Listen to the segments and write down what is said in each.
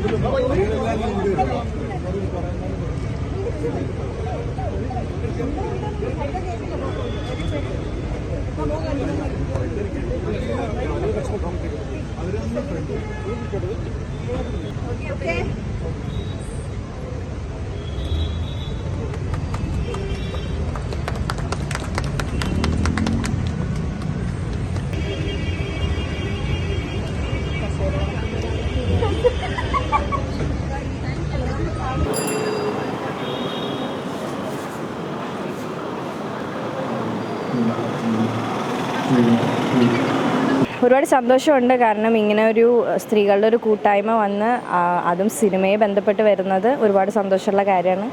Okay, okay. ഒരുപാട് സന്തോഷമുണ്ട് കാരണം ഇങ്ങനെ ഒരു സ്ത്രീകളുടെ ഒരു കൂട്ടായ്മ വന്ന് അതും സിനിമയെ ബന്ധപ്പെട്ട് വരുന്നത് ഒരുപാട് സന്തോഷമുള്ള കാര്യമാണ്.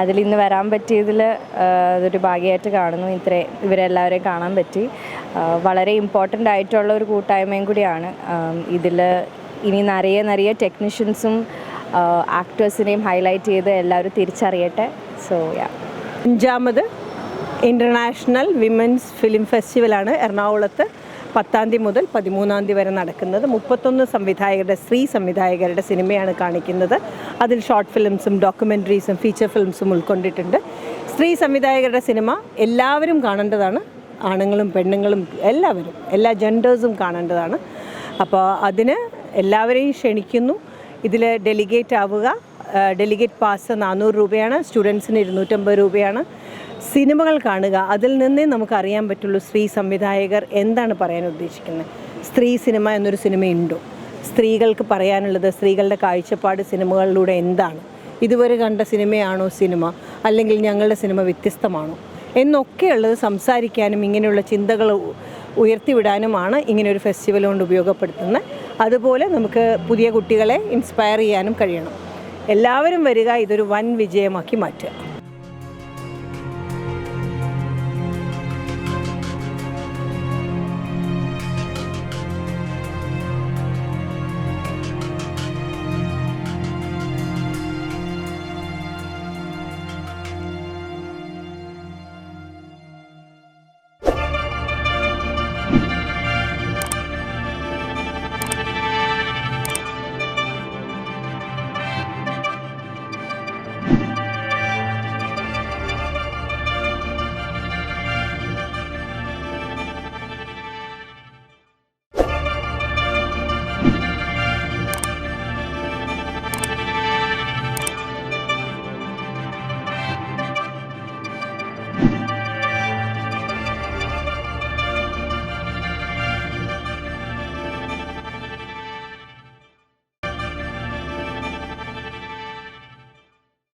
അതിൽ ഇന്ന് വരാൻ പറ്റിയതിൽ അതൊരു ഭാഗ്യമായിട്ട് കാണുന്നു. ഇത്രേ ഇവരെല്ലാവരെയും കാണാൻ പറ്റി. വളരെ ഇമ്പോർട്ടന്റ് ആയിട്ടുള്ള ഒരു കൂട്ടായ്മയും കൂടിയാണ്. ഇതിൽ ഇനി നിറയെ നിറയെ ടെക്നീഷ്യൻസും ആക്ടേഴ്സിനെയും ഹൈലൈറ്റ് ചെയ്ത് എല്ലാവരും തിരിച്ചറിയട്ടെ. സോ യാ അഞ്ചാമത് ഇന്റർനാഷണൽ വിമൻസ് ഫിലിം ഫെസ്റ്റിവലാണ് എറണാകുളത്ത് പത്താം തീയതി മുതൽ പതിമൂന്നാം തീയതി വരെ നടക്കുന്നത്. മുപ്പത്തൊന്ന് സംവിധായകരുടെ സ്ത്രീ സംവിധായകരുടെ സിനിമയാണ് കാണിക്കുന്നത്. അതിൽ ഷോർട്ട് ഫിലിംസും ഡോക്യുമെന്ററീസും ഫീച്ചർ ഫിലിംസും ഉൾക്കൊണ്ടിട്ടുണ്ട്. സ്ത്രീ സംവിധായകരുടെ സിനിമ എല്ലാവരും കാണേണ്ടതാണ്. ആണുങ്ങളും പെണ്ണുങ്ങളും എല്ലാവരും എല്ലാ ജെൻഡേഴ്സും കാണേണ്ടതാണ്. അപ്പോൾ അതിന് എല്ലാവരെയും ക്ഷണിക്കുന്നു. ഇതിൽ ഡെലിഗേറ്റ് ആവുക. ഡെലിഗേറ്റ് പാസ് നാനൂറ് രൂപയാണ്. സ്റ്റുഡൻസിന് ഇരുന്നൂറ്റമ്പത് രൂപയാണ്. സിനിമകൾ കാണുക അതിൽ നിന്നേ നമുക്ക് അറിയാൻ പറ്റുള്ളൂ സ്ത്രീ സംവിധായകർ എന്താണ് പറയാൻ ഉദ്ദേശിക്കുന്നത്. സ്ത്രീ സിനിമ എന്നൊരു സിനിമയുണ്ടോ? സ്ത്രീകൾക്ക് പറയാനുള്ളത് സ്ത്രീകളുടെ കാഴ്ചപ്പാട് സിനിമകളിലൂടെ എന്താണ്? ഇതുവരെ കണ്ട സിനിമയാണോ സിനിമ? അല്ലെങ്കിൽ ഞങ്ങളുടെ സിനിമ വ്യത്യസ്തമാണോ? എന്നൊക്കെയുള്ളത് സംസാരിക്കാനും ഇങ്ങനെയുള്ള ചിന്തകൾ ഉയർത്തിവിടാനുമാണ് ഇങ്ങനെ ഒരു ഫെസ്റ്റിവൽ കൊണ്ട് ഉപയോഗപ്പെടുത്തുന്നത്. അതുപോലെ നമുക്ക് പുതിയ കുട്ടികളെ ഇൻസ്പയർ ചെയ്യാനും കഴിയണം. എല്ലാവരും വരിക ഇതൊരു വൻ വിജയമാക്കി മാറ്റുക.